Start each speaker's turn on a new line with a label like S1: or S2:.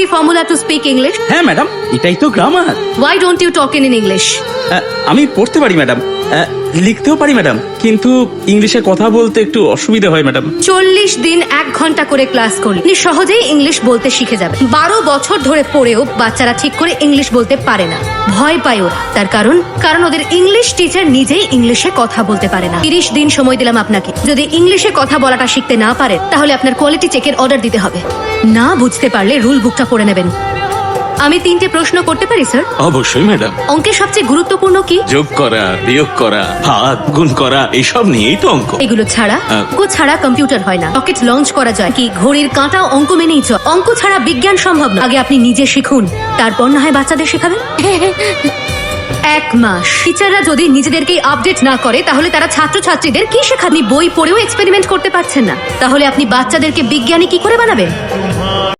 S1: easy formula to speak English?
S2: হ্যাঁ madam এটাই তো grammar
S1: Why don't you talk in, in English?
S2: আমি পড়তে পারি ম্যাডাম লিখতেও পারি ম্যাডাম কিন্তু ইংলিশে কথা বলতে একটু অসুবিধা হয় ম্যাডাম
S1: চল্লিশ দিন এক ঘণ্টা করে ক্লাস করলে আপনি সহজেই ইংলিশ বলতে শিখে যাবে বারো বছর ধরে পড়েও বাচ্চারা ঠিক করে ইংলিশ বলতে পারে না। ভয় পায় ওরা। তার কারণ কারণ ওদের ইংলিশ টিচার নিজেই ইংলিশে কথা বলতে পারে না। তিরিশ দিন সময় দিলাম আপনাকে। যদি ইংলিশে কথা বলাটা শিখতে না পারে তাহলে আপনার কোয়ালিটি চেকের অর্ডার দিতে হবে। না বুঝতে পারলে রুল বুকটা করে নেবেন। আমি তিনটে প্রশ্ন করতে পারি স্যার?
S3: অবশ্যই ম্যাডাম।
S1: অঙ্কের সবচেয়ে গুরুত্বপূর্ণ কি?
S3: যোগ করা বিয়োগ করা ভাগ গুণ করা এইসব নিয়েই তো অঙ্ক।
S1: এগুলো ছাড়া। অঙ্ক ছাড়া কম্পিউটার হয় না। রকেট লঞ্চ করা যায়। কি ঘড়ির কাঁটা অঙ্ক মেনেই চল। অঙ্ক ছাড়া বিজ্ঞান সম্ভব না। আগে আপনি নিজে শিখুন। তারপর না হয় বাচ্চাদের শেখাবেন? এক মাস। টিচাররা যদি নিজেদেরকে আপডেট না করে তাহলে তারা ছাত্রছাত্রীদের কি শেখানি বই পড়েও এক্সপেরিমেন্ট করতে পারছেন না। তাহলে আপনি বাচ্চাদেরকে বিজ্ঞানী কি করে বানাবেন?